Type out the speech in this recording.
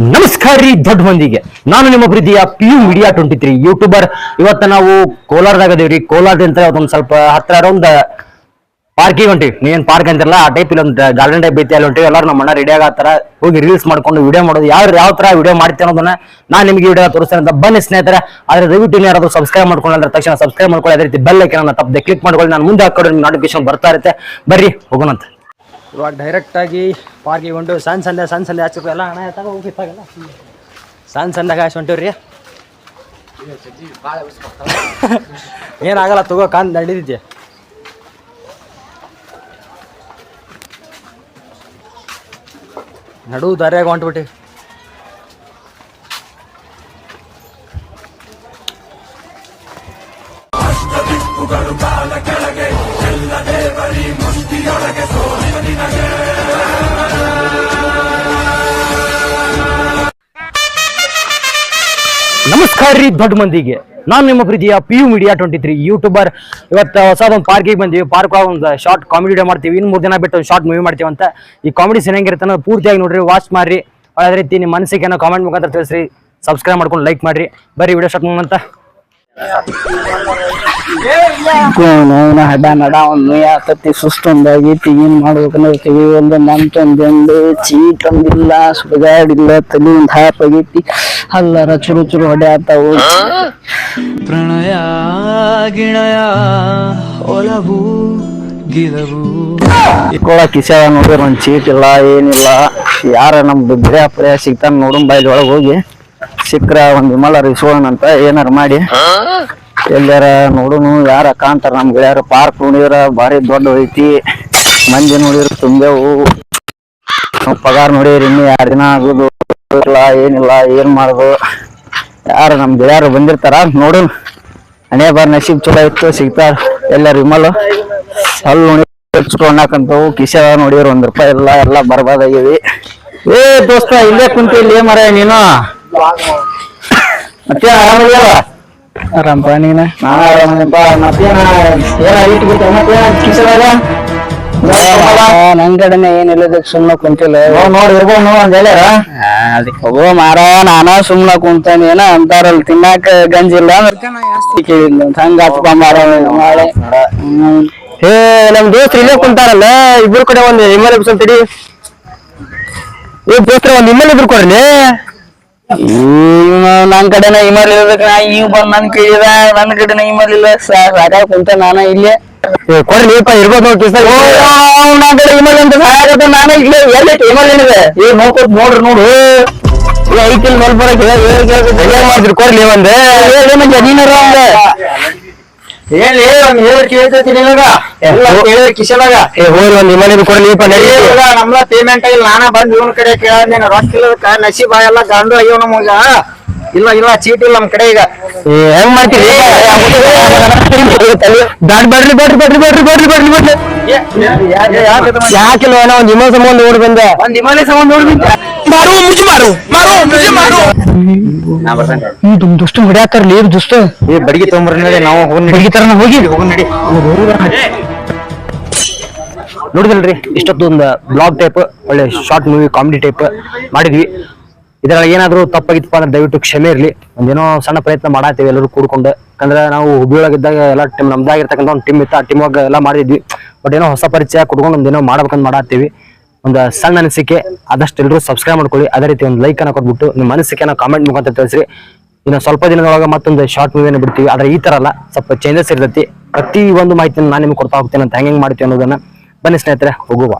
ನಮಸ್ಕಾರ ರೀ ದೊಡ್ಡ ಮಂದಿಗೆ ನಾನು ನಿಮ್ಮ ಪ್ರೀತಿಯ P U media twenty three YouTuber ಇವತ್ತ ನಾವು ಕೋಲಾರದಾಗ ಅದೇವ್ರಿ ಕೋಲಾರದಿಂದ ಒಂದ್ ಸ್ವಲ್ಪ ಹತ್ರ ಒಂದು ಪಾರ್ಕಿಗೆ ಹೊಂಟಿವಿ. ನೀವೇನ್ ಪಾರ್ಕ್ ಅಂತಿರಲ್ಲ, ಆ ಟೈಪ್ ಇಲ್ಲೊಂದು ಗಾರ್ಡನ್ ಟೈಪ್ ಐತಿ, ಅಲ್ಲಿ ಹೊಂಟಿವಿ. ಎಲ್ಲರೂ ನಮ್ಮ ಅಣ್ಣ ರೆಡಿ ಆಗತ್ತಾರ. ಹೋಗಿ ರೀಲ್ಸ್ ಮಾಡ್ಕೊಂಡು ವಿಡಿಯೋ ಮಾಡೋದು. ಯಾವ ಯಾವ ತರ ವಿಡಿಯೋ ಮಾಡ್ತೀನಿ ಅನ್ನೋದನ್ನ ನಾನು ನಿಮಗೆ ವಿಡಿಯೋ ತೋರಿಸ್ತೇನೆ ಅಂತ ಬನ್ನಿ ಸ್ನೇಹಿತರೆ. ಆದ್ರೆ ದಯವಿಟ್ಟು ಯಾರಾದ್ರೂ ಸಬ್ಸ್ಕ್ರೈಬ್ ಮಾಡ್ಕೊಂಡು ಅಂದ್ರೆ ತಕ್ಷಣ ಸಬ್ಸ್ಕ್ರೈಬ್ ಮಾಡ್ಕೊಳ್ಳಿ. ಅದೇ ರೀತಿ ಬೆಲ್ ಐಕನ್ ತಪ್ಪದೆ ಕ್ಲಿಕ್ ಮಾಡ್ಕೊಳ್ಳಿ. ನಾನು ಮುಂದೆ ಹಾಕೊಂಡು ನೋಟಿಫಿಕೇಶನ್ ಬರ್ತಾ ಇರುತ್ತೆ. ಬರ್ರಿ, ಹೋಗೋಣಂತ. ಇವಾಗ ಡೈರೆಕ್ಟಾಗಿ ಪಾರ್ಕಿಗೆ ಹೊಂಟು ಸಣ್ಣ ಸಂದೆ ಸಣ್ಣ ಸಂದೆ ಹಚ್ಚಬೇಕು ಎಲ್ಲ ಹಣ ಎತ್ತಾಗ ಹೋಗಿತ್ತಾಗಲ್ಲ ಸಣ್ಣ ಸಂದಾಗ ಹಾಸ್ ಹೊಂಟಿವ್ರಿ. ಏನಾಗಲ್ಲ ತಗೋ, ಕಾನ್ ನಡೀತಿದ್ದೆ ನಡು ದಾರಿಯಾಗ ಹೊಂಟ್ಬಿಟ್ಟು. ನಮಸ್ಕಾರ ರೀ ದೊಡ್ಡ ಮಂದಿಗೆ ನಾನು ನಿಮ್ಮ ಪ್ರೀತಿಯ P U media twenty three YouTuber ಇವತ್ತು ಹೊಸದೊಂದು ಪಾರ್ಕಿಗೆ ಬಂದೀವಿ ಪಾರ್ಕ್ ಒಂದು ಶಾರ್ಟ್ ಕಾಮಿಡಿ ವಿಡಿಯೋ ಮಾಡ್ತೀವಿ ಇನ್ನು ಮೂರು ದಿನ ಬಿಟ್ಟು ಒಂದು ಶಾರ್ಟ್ ಮೂವಿ ಮಾಡ್ತೀವಿ ಅಂತ ಈ ಕಾಮಿಡಿ ಚೆನ್ನಾಗಿರುತ್ತೆ ಅನ್ನೋದು ಪೂರ್ತಿಯಾಗಿ ನೋಡಿರಿ ವಾಚ್ ಮಾಡ್ರಿ ಅದೇ ರೀತಿ ನಿಮ್ಮ ಮನಸ್ಸಿಗೆ ಏನೋ ಕಾಮೆಂಟ್ ಮುಖಾಂತರ ತಿಳಿಸ್ರಿ ಸಬ್ಸ್ಕ್ರೈಬ್ ಮಾಡ್ಕೊಂಡು ಲೈಕ್ ಮಾಡಿರಿ ಬರ್ರಿ ವಿಡಿಯೋ ಶಾರ್ಟ್ ಅಂತ ಹಡ ನಡ ಒಂದು ಯಾಕತ್ತಿ ಸುಸ್ತೊಂದಾಗೈತಿ ಏನ್ ಮಾಡ್ಬೇಕನ್ನೋತೀವಿ ಒಂದು ಮಂತೊಂದೊಂದು ಚೀಟ್ ಒಂದಿಲ್ಲ ಸುಡಗಾಡಿಲ್ಲ ತಲೆ ಒಂದು ಹಾಪ್ ಆಗೈತಿ ಹಲ್ಲರ ಚುರು ಚುರು ಹೊಡೆಯತ್ತವು ಪ್ರಣಯ ಗಿಣಯ ಒಲವು ಗಿಲವು ಇಕ್ಕೊಳ ಕಿಸ್ಯಾಗ ನೋಡಿದ್ರೆ ಒಂದ್ ಚೀಟ್ ಇಲ್ಲ ಏನಿಲ್ಲ. ಯಾರ ನಮ್ ಬಿದ್ರೆ ಅಪ್ರಯ ಸಿಗ್ತಾನ ನೋಡನ್ ಬಾಯ್ದ ಒಳಗೆ ಹೋಗಿ. ಸಿಕ್ಕ್ರ ಒಂದ್ ವಿಮಲ ರಿಸೋಣ ಅಂತ ಏನಾರ ಮಾಡಿ. ಎಲ್ಲಾರ ನೋಡುನು ಯಾರ ಕಾಣ್ತಾರ ನಮ್ ಗೆಳೆಯರ? ಪಾರ್ಕ್ ನೋಡಿದ್ರ ಭಾರಿ ದೊಡ್ಡ ಐತಿ. ಮಂದಿ ನೋಡಿದ್ರ ತುಂಬೆವು ನಾವ್ ಪಗಾರ ನೋಡಿದ್ರ ಇನ್ನು ಯಾರ ದಿನ ಆಗುದು. ಇಲ್ಲ ಏನಿಲ್ಲ ಏನ್ ಮಾಡುದು? ಯಾರು ನಮ್ ಗೆಳೆಯರು ಬಂದಿರ್ತಾರ ನೋಡು. ಹಣೆ ಬಾರ ನಶೀಬ್ ಚಲೋ ಇತ್ತು ಸಿಗ್ತಾರ. ಎಲ್ಲ ವಿಮಲ್. ಅಲ್ಲಿ ನೋಡಿ ಹಚ್ಕೊಂಡಾಕಂತವು ಕಿಶ ನೋಡಿದ್ರು ಒಂದ್ ರೂಪಾಯಿ ಇಲ್ಲ ಎಲ್ಲ ಬರ್ಬಾದಾಗಿವಿ ಏ ದೋಸ್ತ ಇಲ್ಲೇ ಕುಂತಿ ಇಲ್ಲಿ ಮರ ನೀನು. ಮತ್ತೆ ಆರಾಮಿಲ್ಲ ಆರಾಮಪ್ಪ ನೀನ? ನಾನು ಆರಾಮಪ್ಪ ಮತ್ತೇನ ಏನಿಲ್ಲ ಸುಮ್ಮನೆ ಕುಂತಿಲ್ಲ. ನೋಡಿ ಅಂತ ಒಂದ್ ಹೇಳ್ಯಾರ? ಅದಕ್ಕೆ ಹೋಗೋ ಮಾರ ನಾನ ಸುಮ್ನ ಕುಂತಾನೆ ಏನ ಅಂತಾರಲ್ಲ ತಿನ್ನಾಕ ಗಂಜಿಲ್ಲ ಕೇಳಿದ್ನು ಹಂಗಾತಪ್ಪ ಮಾರ ಮಾಡೆ ಹ್ಮ್. ಏ ನಮ್ ದೋಸ್ತ್ರು ಇಲ್ಲೇ ಕುಂತಾರಲ್ಲ ಇಬ್ರು ಕಡೆ ಒಂದು ಇಮ್ಮಲ್ ಎಬ್ಸಲ್ ತಡಿ ಏ ದೋಸ್ತ್ರ ಒಂದು ಇಮ್ಮಲ್ ಇಬ್ರು ಕೊಡ್ರಿ. ಇವ್ನು ನನ್ ಕಡೆನ ಇಮಲ್ ಇರ್ಬೇಕು ನಾ ಇವ್ ಬಂದ್ ನನ್ ಕೇಳಿದ ನನ್ ಕಡೆನ ಇಮಲ್ ಇಲ್ಲ. ಸಾಕಾಗ ಕುಂತ ನಾನ ಇಲ್ಲೇ. ಕೊಡ್ಲಿಪ್ಪ ಇರ್ಬೋದು ನೋಡಿ ಕಿಸ್ದಾಗ ಇಮಲ್ ಅಂತ ನಾನ ಇಲ್ಲೇ ಎಲ್ಲಿ ಇಮಲ್ ಏನಿದೆ ಏ ನೋಡ್ಕೊತ್ ನೋಡ್ರಿ ನೋಡು ಐತಿಲ್ ಮೇಲ್ ಬರಕ್ ಏನ್ ಮಾಡಿದ್ರಿ ಕೊಡ್ಲಿ ಒಂದೇ ನೀನಾರ ಒಂದೆ ಏನ್ ಒಂದ್ ಹೇಳಿ ನಿನಗ ಎಲ್ಲ ಕೇಳಿ ಕಿಸನಾಗ ಏ ಒಂದ್ ಇಬ್ರು ಕೊಡ್ಲಿಪ್ಪ ನಡಿ ನಮ್ಲ ಪೇಮೆಂಟ್ ಇಲ್ಲ ನಾನ ಬಂದ್ ಇವನ್ ಕಡೆ ಕೇಳಿನ ರೊಕ್ಕ ಇಲ್ಲದಕ್ಕ ನಸೀಬ ಎಲ್ಲ ಗಂಡು ಅಯ್ಯೋ ನಮಗ ಇಲ್ಲ ಇಲ್ಲ ಚೀಟ್ ಇಲ್ಲ ನಮ್ ಕಡೆ ಈಗ ಹೆಂಗ್ ಮಾಡ್ತೀರಿ? ಬ್ಯಾಡ್ ಬ್ಯಾಡ್ರಿ ಬರ್ರಿ ಬಡ್ರಿ ಬಡ್ರಿ ಬಡ್ರಿ ಬಡ್ರಿ ಬರ್ರಿ ಯಾಕಿಲ್ಲ ಏನೋ ಒಂದ್ ಇಮ್ಮಲ್ ಸಂಬಂಧ ಓಡಿ ಬಂದೆ. ಒಂದ್ ಹಿಮಾಲಯ ಸಂಬಂಧ ನೋಡ್ಬಿಟ್ಟು ಮಾರು ಮುಜಿ ಮಾರು ಮಾರು ಮುಜಿ ಮಾರು. ದುಷ್ಟ ದುಷ್ಟ. ಏ ಬಡಿಗೆ ತಗೊಂಬರ್ರಿ ನಾವು ಹೋಗಿ ಬಡಗಿತಾರನ ಹೋಗಿ. ಹೋಗಿ ನಡಿ. ನೋಡಿದ್ರಲ್ರಿ ಇಷ್ಟೊತ್ತು ಒಂದು ಬ್ಲಾಗ್ ಟೈಪ್ ಒಳ್ಳೆ ಶಾರ್ಟ್ ಮೂವಿ ಕಾಮಿಡಿ ಟೈಪ್ ಮಾಡಿದ್ವಿ. ಇದ್ರಲ್ಲಿ ಏನಾದ್ರು ತಪ್ಪಾಗಿತ್ತಪ್ಪ ಅಂದ್ರೆ ದಯವಿಟ್ಟು ಕ್ಷಮೆ ಇರಲಿ. ಒಂದೇನೋ ಸಣ್ಣ ಪ್ರಯತ್ನ ಮಾಡಾತೀವಿ ಎಲ್ಲರೂ ಕೂಡ್ಕೊಂಡು. ಯಾಕಂದ್ರೆ ನಾವು ಹುಬ್ಳಿಯೊಳಗಿದ್ದಾಗ ಎಲ್ಲ ಟೀಮ್ ನಮ್ದಾಗಿರ್ತಕ್ಕಂಥ ಒಂದು ಟೀಮ್ ಇತ್ತು. ಆ ಟೀಮ್ ಒಳಗೆ ಎಲ್ಲ ಮಾಡಿದ್ವಿ. ಬಟ್ ಏನೋ ಹೊಸ ಪರಿಚಯ ಕುಡ್ಕೊಂಡು ಒಂದೇನೋ ಮಾಡ್ಬೇಕಂತ ಮಾಡಾತೀವಿ. ಒಂದು ಸಣ್ಣ ಅನಿಸಿಕೆ, ಆದಷ್ಟು ಎಲ್ಲರೂ ಸಬ್ಸ್ಕ್ರೈಬ್ ಮಾಡ್ಕೊಳ್ಳಿ. ಅದೇ ರೀತಿ ಒಂದು ಲೈಕ್ ಅನ್ನ ಕೊಟ್ಬಿಟ್ಟು ನಿಮ್ಮ ಏನೋ ಕಾಮೆಂಟ್ ಮುಖಾಂತರ ತಿಳಿಸ್ರಿ. ಇನ್ನು ಸ್ವಲ್ಪ ದಿನದೊಳಗೆ ಮತ್ತೊಂದು ಶಾರ್ಟ್ ಮೂವಿಯನ್ನು ಬಿಡ್ತೀವಿ. ಆದರೆ ಈ ತರ ಅಲ್ಲ, ಸ್ವಲ್ಪ ಚೇಂಜಸ್ ಇರ್ತೈತಿ. ಪ್ರತಿ ಒಂದು ಮಾಹಿತಿಯನ್ನು ನಾನು ನಿಮ್ಗೆ ಕೊಡ್ತಾ ಹೋಗ್ತೇನೆ ಅಂತ ಹೆಂಗ್ ಮಾಡ್ತೀವಿ ಅನ್ನೋದನ್ನ. ಬನ್ನಿ ಸ್ನೇಹಿತರೆ, ಹೋಗುವ.